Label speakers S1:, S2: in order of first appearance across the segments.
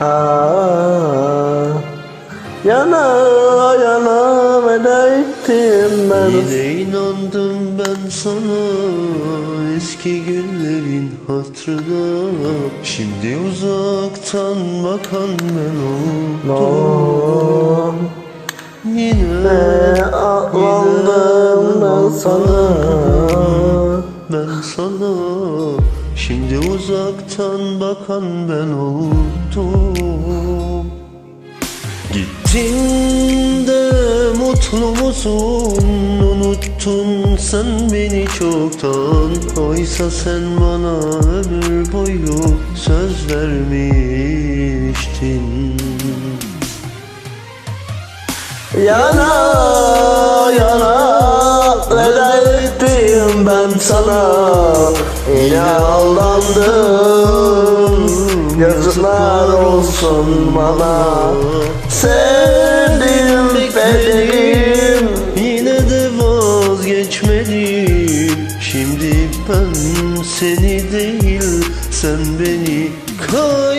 S1: Aa, yana yana veda ettim ben.
S2: Yine inandım ben sana eski günlerin hatırına. Şimdi uzaktan bakan ben oldum Yine
S1: Ağlandım sana
S2: ben sana. Şimdi uzaktan bakan ben oldum Gittin de mutlu musun? Unuttun sen beni çoktan. Oysa sen bana ömür boyu söz vermiştin.
S1: Yana sana Yine aldandım. Yazıklar olsun bana. Sevdim benim
S2: Yine de vazgeçmedim Şimdi ben seni değil Sen beni kaybettin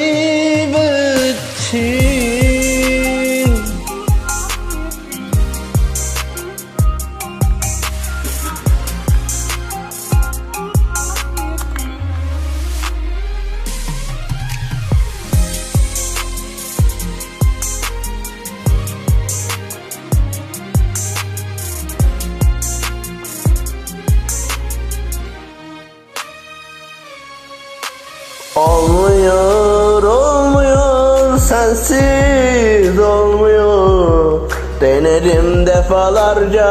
S1: sensiz olmuyor. Denedim defalarca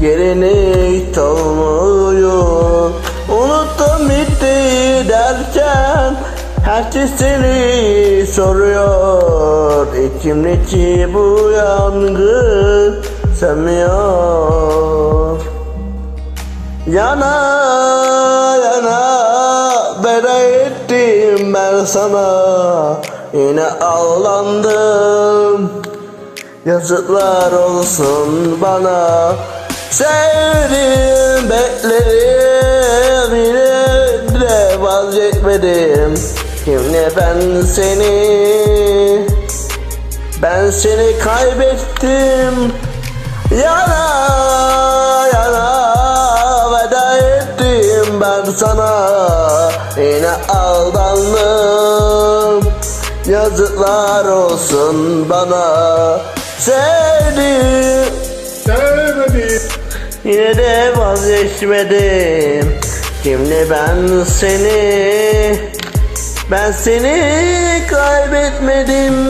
S1: yerini hiç olmuyor. Unuttum bitti derken herkes seni soruyor İçimdeki bu yangın sönmüyor. Yana yana veda ettim ben sana Yine ağlandım. Yazıklar olsun bana. Sevdim beklerim Yine de vazgeçmedim. Şimdi ben seni Ben seni kaybettim. Yana yana veda ettim ben sana. Yine aldandım Yazıklar olsun bana. Sevdim
S3: Sevmedim.
S1: Yine de vazgeçmedim. Şimdi ben seni Ben seni kaybetmedim